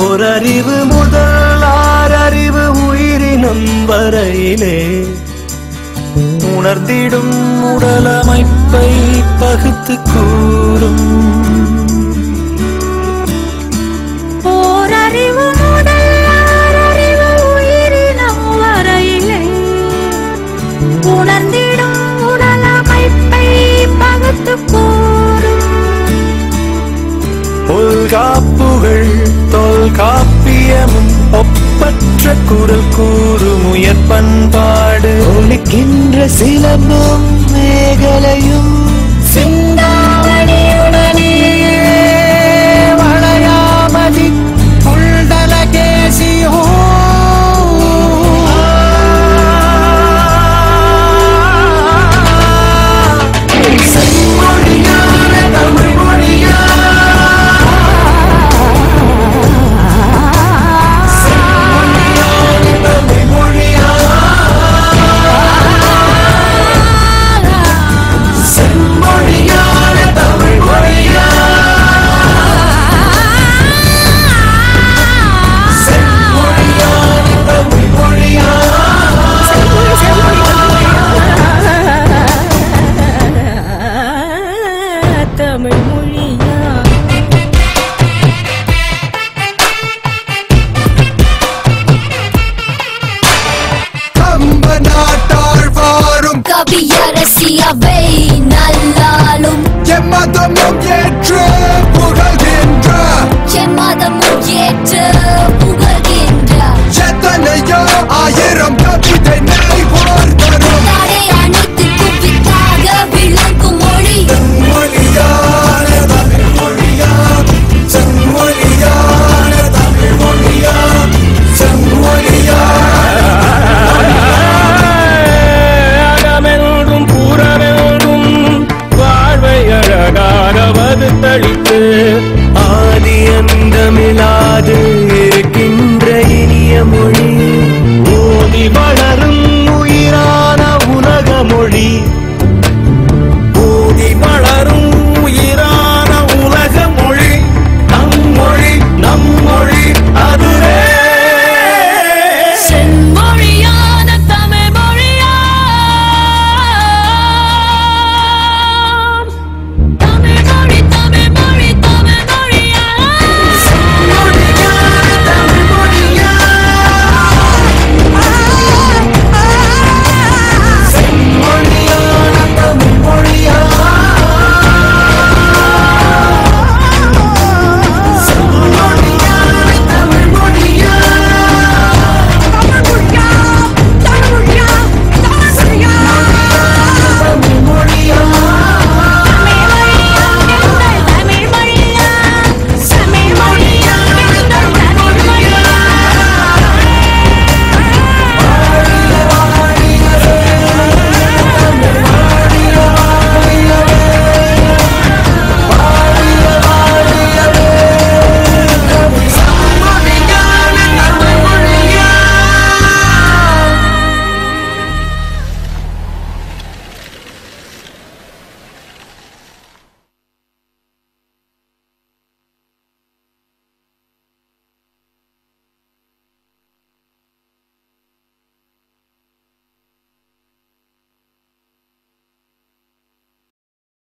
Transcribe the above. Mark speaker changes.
Speaker 1: ஓரறிவு முதல் ஆறறிவு உயிரினம் வரையிலே உணர்ந்திடும் உடலமைப்பை பகுத்து கூறும். தொல்காப்பியமும் ஒப்பற்ற குரல் கூறும் உயர் பண்பாடு. ஒலிக்கின்ற சிலம்பும் மேகலையும் சிந்தாமணியுடனே
Speaker 2: 妈的
Speaker 1: 梦也值，
Speaker 2: 不可
Speaker 1: 停止。的
Speaker 2: 梦，मिला